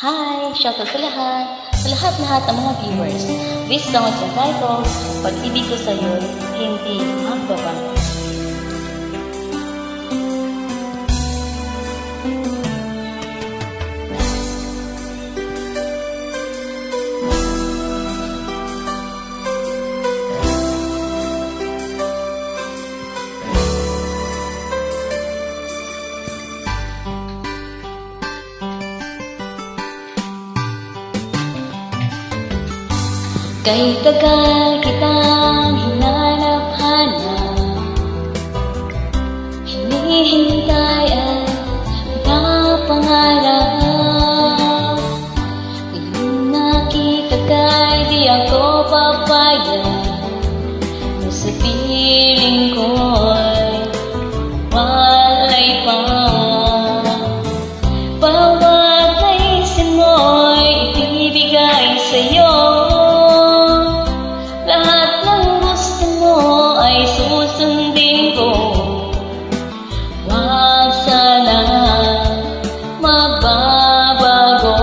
Hi! Shoutout sa lahat! Sa lahat-lahat ng mga viewers. This song is entitled, Pag-ibig ko sa'yo, hindi magbabago. Kay tagal kitang hinanap-hanap Hinihintay at napangarap Ngayong nakita kay di ako papayag Na sa piling ko'y magbabago.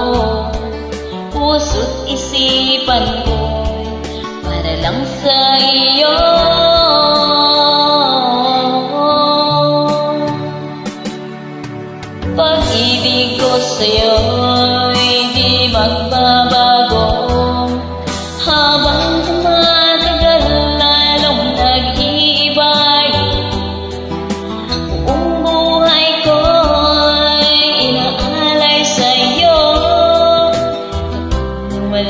Puso't isipan ko para lang sa iyo. Pag-ibig ko sa'yo'y di magbabago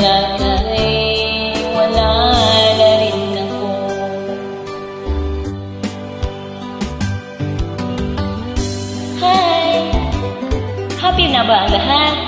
Ka'y wala na rin ako Hi! Happy na ba ang lahat?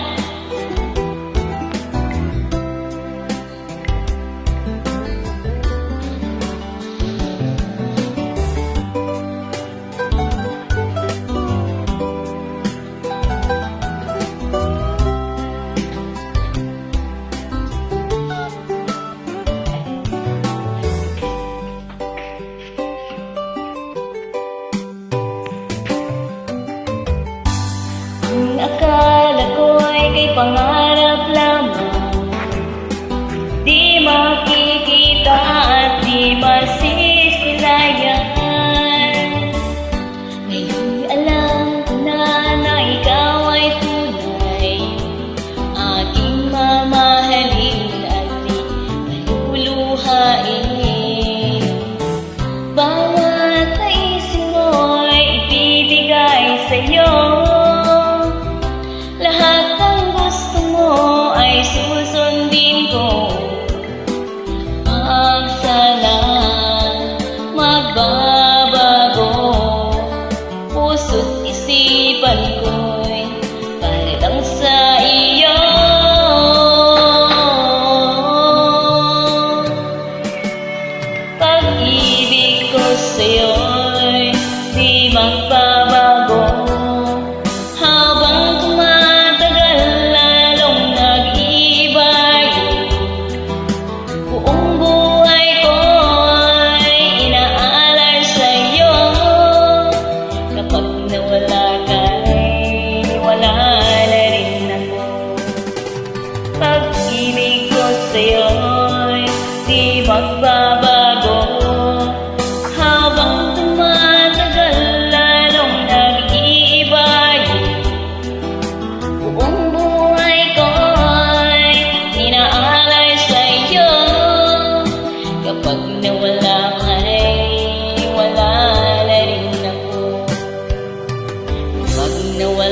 sa'yo. Lahat ng gusto mo ay susundin ko. Magsalang, magbabago. Puso't isipan ko'y para lang sa iyo. Pag-ibig ko sa'yo'y di magpapalang Pag-ibig ko sa'yo'y di magbabago. Habang tumatagal lalong nag-iiba Buong buhay ko'y inaalay sa'yo. Kapag nawala ka'y wala na rin ako. Kapag nawala